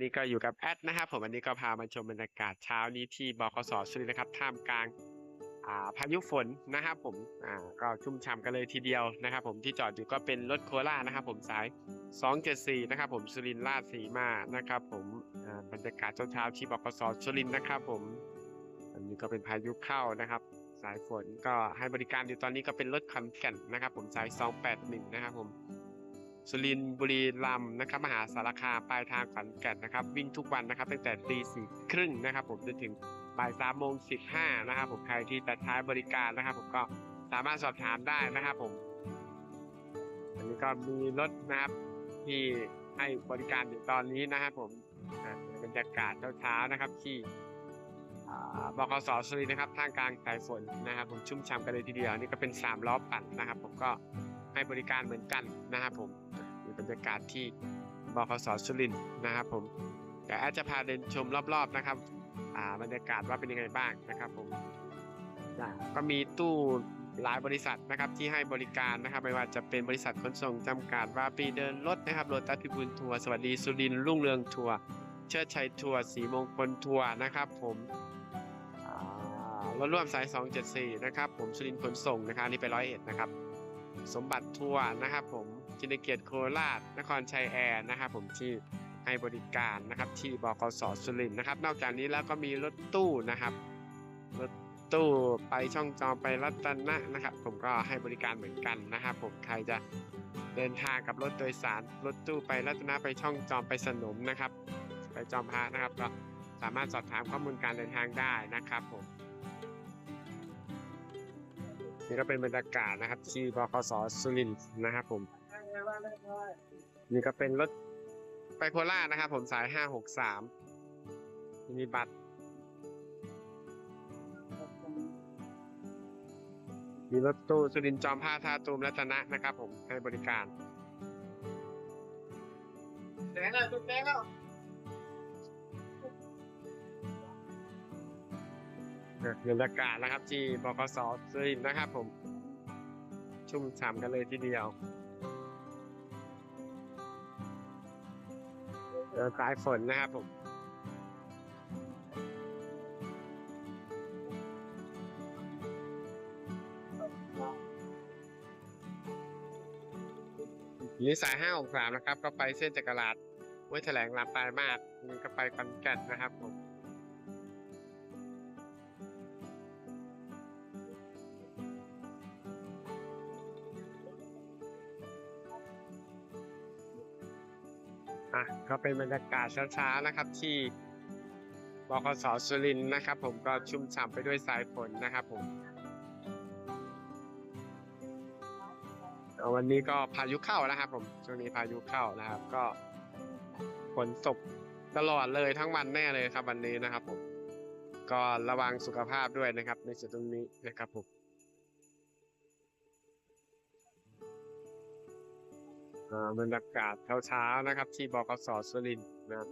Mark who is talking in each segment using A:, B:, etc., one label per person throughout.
A: นี่ก็อยู่กับแอดนะครับผมอันนี้ก็พามาชมบรรยากาศเช้านี้ที่บกสสุรินทร์นะครับท่ามกลางาพายุฝนนะครับผมก็ชุ่มฉ่ำกันเลยทีเดียวนะครับผมที่จอดอยู่ก็เป็นรถโครานะครับผมสาย 274 นะครับผมสุรินทร์ราชสีมานะครับผมบรรยากาศเช้าๆที่บกสสุรินทร์นะครับผมอันนี้ก็เป็นพายุเข้านะครับ สายฝนก็ให้บริการอยู่ตอนนี้ก็เป็นรถขอนแก่นนะครับผมสาย 281 นะครับผม สุรินทร์บุรีรัมย์นะครับมหาสารคามปลายทางขอนแก่นนะครับวิ่งทุกวันนะครับตั้งแต่ตีสี่ครึ่งนะครับผมจนถึงบ่ายสามโมงสิบห้านะครับผมใครที่จะใช้บริการนะครับ ผมก็สามารถสอบถามได้นะครับผมอันนี้ก็มีรถนะครับที่ให้บริการอยู่ตอนนี้นะครับผมบรรยากาศเช้าๆนะครับที่บกสสุรินทร์นะครับท่ามกลางสายฝนนะครับ ผมชุ่มฉ่ำกันเลยทีเดียวนี่ก็เป็นสามล้อปั่นนะครับ ผมก็ ให้บริการเหมือนกันนะครับผมมีบรรยากาศที่บกสสุรินนะครับผมเดี๋ยวแอดจะพาเดินชมรอบๆนะครับอ่าบรรยากาศว่าเป็นยังไงบ้างนะครับผมอ่าก็มีตู้หลายบริษัทนะครับที่ให้บริการนะครับ ไม่ว่าจะเป็นบริษัทขนส่งจำกัดว่าปีเดินรถนะครับโรตัสพิบูลทัวร์สวัสดีสุรินรุ่งเรืองทัวร์เชิดชัยทัวร์สีมงคลทัวร์นะครับ ผมอ่ารถร่วมสาย 274 นะครับ ผมสุรินขนส่งนะครับนนี่ไปร้อยเอ็ดนะครับ สมบัติทัวร์นะครับผมจินเกียรติโคราชนครชัยแอร์นะครับผมที่ให้บริการนะครับที่บกสสุรินทร์นะครับ นอกจากนี้แล้วก็มีรถตู้นะครับรถตู้ไปช่องจอมไปรัตนะนะครับ ผมก็ให้บริการเหมือนกันนะครับ ผมใครจะเดินทางกับรถโดยสารรถตู้ไปรัตนะไปช่องจอมไปสนมนะครับ ไปจอมพระนะครับก็สามารถสอบถามข้อมูลการเดินทางได้นะครับผม นี่ก็เป็นบรรยากาศนะครับ ที่บคสสุรินทร์นะครับผม นี่ก็เป็นรถไปโคราชนะครับ ผมสายห้าหกสามมีบัตร มีรถตู้สุรินทร์จอมผ้าท่าตูมรัตนะนะครับ ผมให้บริการ
B: แดงอะจุดแดงอะ
A: บรรยากาศนะครับ ที่บคสสุรินทร์นะครับ ผม ชุ่มฉ่ำกันเลยทีเดียวสายฝนนะครับผมนี่สายห้าหกสามนะครับ ก็ไปเส้นจักรราดไว้แถลงลำปลายมาศนี่ก็ไปคอนแก่นนะครับผม อะก็เป็นบรรยากาศเช้าๆนะครับ ที่บคสสุรินทร์นะครับ ผมก็ชุ่มฉ่ำไปด้วยสายฝนนะครับ ผมวันนี้ก็พายุเข้านะครับ ผมช่วงนี้พายุเข้านะครับ ก็ฝนตกตลอดเลยทั้งวันแน่เลยครับวันนี้นะครับ ผม ก็ระวังสุขภาพด้วยนะครับ ในส่วนตรงนี้นะครับผม บรรยากาศเช้าๆนะครับ ที่บกสสุรินทร์นะครับ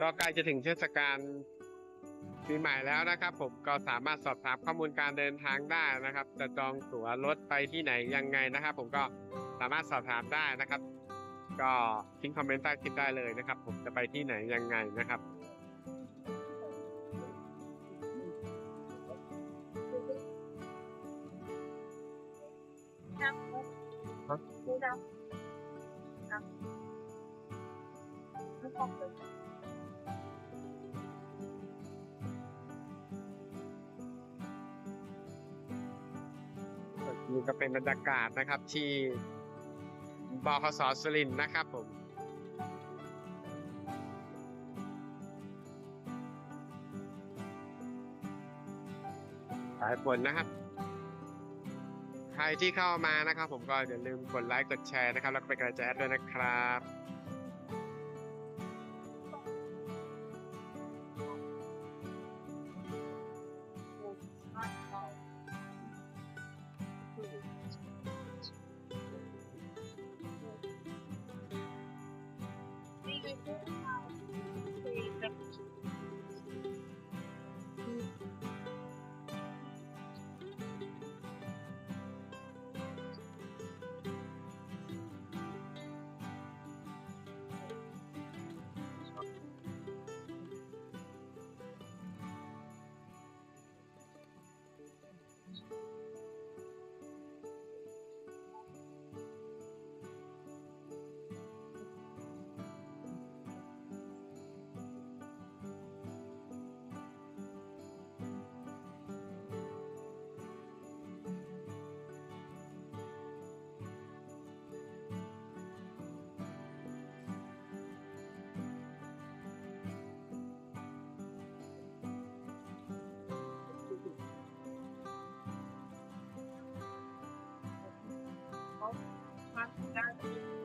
A: ก็ใกล้จะถึงเทศกาลปีใหม่แล้วนะครับ ผมก็สามารถสอบถามข้อมูลการเดินทางได้นะครับ จะจองตั๋วรถไปที่ไหนยังไงนะครับ ผมก็สามารถสอบถามได้นะครับ ก็ทิ้งคอมเมนต์ใต้คลิปได้เลยนะครับ ผมจะไปที่ไหนยังไงนะครับ
B: ครับดูดำครับไม่ต้องเลย
A: นี่ก็เป็นบรรยากาศนะครับที่ บคสสุรินนะครับผมสายฝนนะครับ ใครที่เข้ามานะครับ ผมก็อย่าลืมกดไลค์กดแชร์นะครับ แล้วก็เป็นกระจายด้วยนะครับ
B: นี่คื การ